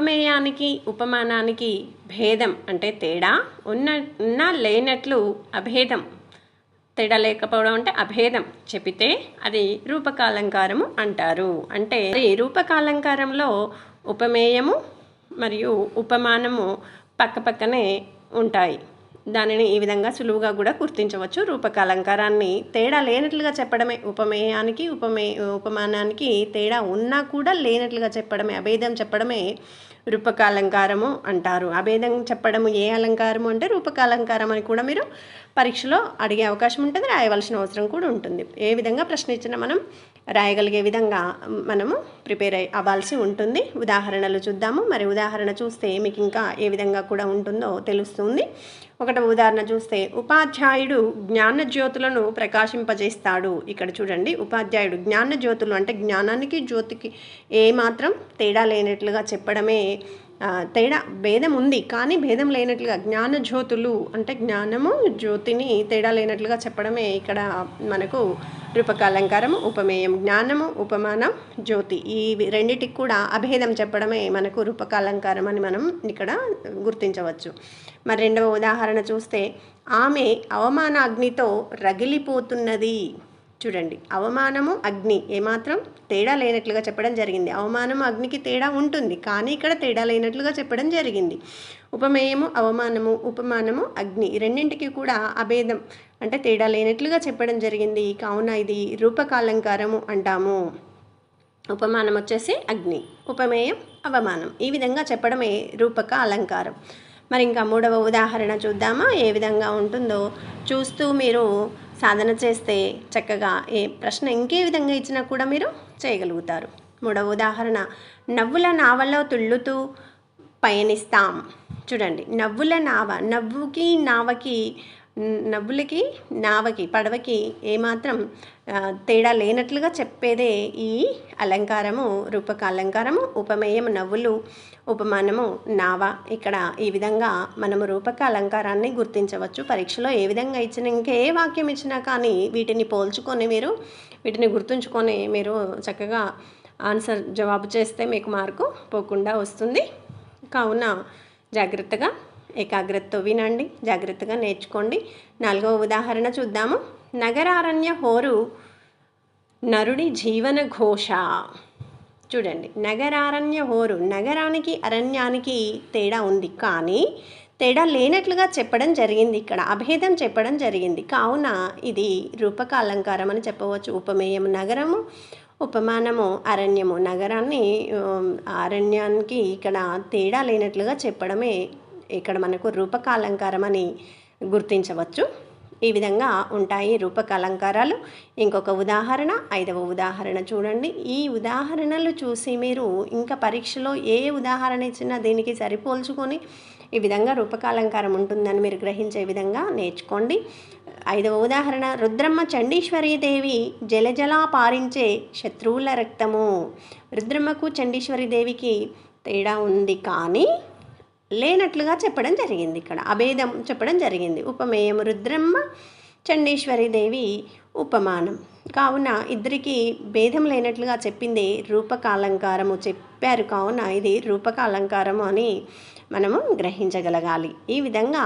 ఉపమేయానికి ఉపమానానికి భేదం అంటే తేడా ఉన్న ఉన్న లేనట్లు అభేదం. తేడా లేకపోవడం అంటే అభేదం చెబితే అది రూపకాలంకారము అంటారు. అంటే రూపకాలంకారంలో ఉపమేయము మరియు ఉపమానము పక్కపక్కనే ఉంటాయి. దానిని ఈ విధంగా సులువుగా కూడా గుర్తించవచ్చు. రూపకాలంకారాన్ని తేడా లేనట్లుగా చెప్పడమే. ఉపమేయానికి ఉపమే ఉపమానానికి తేడా ఉన్నా కూడా లేనట్లుగా చెప్పడమే. అభేదం చెప్పడమే రూపకాలంకారము అంటారు. అభేదం చెప్పడము ఏ అలంకారము అంటే రూపకాలంకారం అని కూడా మీరు పరీక్షలో అడిగే అవకాశం ఉంటుంది రాయవలసిన అవసరం కూడా ఉంటుంది. ఏ విధంగా ప్రశ్న ఇచ్చినా మనం రాయగలిగే విధంగా మనము ప్రిపేర్ అయి అవ్వాల్సి ఉంటుంది. ఉదాహరణలు చూద్దాము. మరి ఉదాహరణ చూస్తే మీకు ఇంకా ఏ విధంగా కూడా ఉంటుందో తెలుస్తుంది. ఒకటి ఉదాహరణ చూస్తే ఉపాధ్యాయుడు జ్ఞాన జ్యోతులను ప్రకాశింపజేస్తాడు. ఇక్కడ చూడండి. ఉపాధ్యాయుడు జ్ఞాన జ్యోతులు అంటే జ్ఞానానికి జ్యోతికి ఏమాత్రం తేడా లేనట్లుగా చెప్పడమే తేడా భేదం ఉంది. కానీ భేదం లేనట్లుగా జ్ఞాన జ్యోతులు అంటే జ్ఞానము జ్యోతిని తేడా లేనట్లుగా చెప్పడమే ఇక్కడ మనకు రూపకాలంకారము ఉపమేయం జ్ఞానము ఉపమానం జ్యోతి. ఈ రెండిటికి కూడా అభేదం చెప్పడమే మనకు రూపకాలంకారం అని మనం ఇక్కడ గుర్తించవచ్చు. మరి రెండవ ఉదాహరణ చూస్తే ఆమె అవమానాగ్నితో రగిలిపోతున్నది. చూడండి. అవమానము అగ్ని ఏమాత్రం తేడా లేనట్లుగా చెప్పడం జరిగింది. అవమానము అగ్నికి తేడా ఉంటుంది కానీ ఇక్కడ తేడా లేనట్లుగా చెప్పడం జరిగింది. ఉపమేయము అవమానము ఉపమానము అగ్ని రెండింటికి కూడా అభేదం అంటే తేడా లేనట్లుగా చెప్పడం జరిగింది. కావున ఇది రూపకాలంకారము అంటాము. ఉపమానం వచ్చేసి అగ్ని ఉపమేయం అవమానం. ఈ విధంగా చెప్పడమే రూపక అలంకారం మరి ఇంకా మూడవ ఉదాహరణ చూద్దామా? ఏ విధంగా ఉంటుందో చూస్తూ మీరు సాధన చేస్తే చక్కగా ఏ ప్రశ్న ఇంకే విధంగా ఇచ్చినా కూడా మీరు చేయగలుగుతారు. మూడవ ఉదాహరణ నవ్వుల నావలో తుళ్ళుతూ పయనిస్తాం. చూడండి నవ్వుల నావ నవ్వుకి నావకి నవ్వులకి నావకి పడవకి ఏమాత్రం తేడా లేనట్లుగా చెప్పేదే ఈ అలంకారము రూపక అలంకారము ఉపమేయం నవ్వులు ఉపమానము నావ. ఇక్కడ ఈ విధంగా మనము రూపక అలంకారాన్ని గుర్తించవచ్చు. పరీక్షలో ఏ విధంగా ఇచ్చిన ఇంకే వాక్యం ఇచ్చినా కానీ వీటిని పోల్చుకొని మీరు వీటిని గుర్తుంచుకొని మీరు చక్కగా ఆన్సర్ జవాబు చేస్తే మీకు మార్కు పోకుండా వస్తుంది. కావున జాగ్రత్తగా ఏకాగ్రతతో వినండి జాగ్రత్తగా నేర్చుకోండి. నాలుగవ ఉదాహరణ చూద్దాము. నగరారణ్య హోరు నరుడి జీవన ఘోష. చూడండి నగరారణ్య హోరు నగరానికి అరణ్యానికి తేడా ఉంది. కానీ తేడా లేనట్లుగా చెప్పడం జరిగింది ఇక్కడ. అభేదం చెప్పడం జరిగింది. కావున ఇది రూపక అలంకారం అని చెప్పవచ్చు. ఉపమేయం నగరము ఉపమానము అరణ్యము. నగరాన్ని అరణ్యానికి ఇక్కడ తేడా లేనట్లుగా చెప్పడమే ఇక్కడ మనకు రూపకాలంకారం అని గుర్తించవచ్చు. ఈ విధంగా ఉంటాయి రూపక అలంకారాలు ఇంకొక ఉదాహరణ ఐదవ ఉదాహరణ చూడండి. ఈ ఉదాహరణలు చూసి మీరు ఇంకా పరీక్షలో ఏ ఉదాహరణ ఇచ్చినా దీనికి సరిపోల్చుకొని ఈ విధంగా రూపకాలంకారం ఉంటుందని మీరు గ్రహించే విధంగా నేర్చుకోండి. ఐదవ ఉదాహరణ రుద్రమ్మ చండీశ్వరీదేవి జలజలా పారించే శత్రువుల రక్తము. రుద్రమ్మకు చండీశ్వరీదేవికి తేడా ఉంది కానీ లేనట్లుగా చెప్పడం జరిగింది ఇక్కడ. అభేదం చెప్పడం జరిగింది. ఉపమేయం రుద్రమ్మ చండీశ్వరి దేవి ఉపమానం. కావున ఇద్దరికి భేదం లేనట్లుగా చెప్పింది రూపకాలంకారము చెప్పారు. కావున ఇది రూపకాలంకారము అని మనము గ్రహించగలగాలి. ఈ విధంగా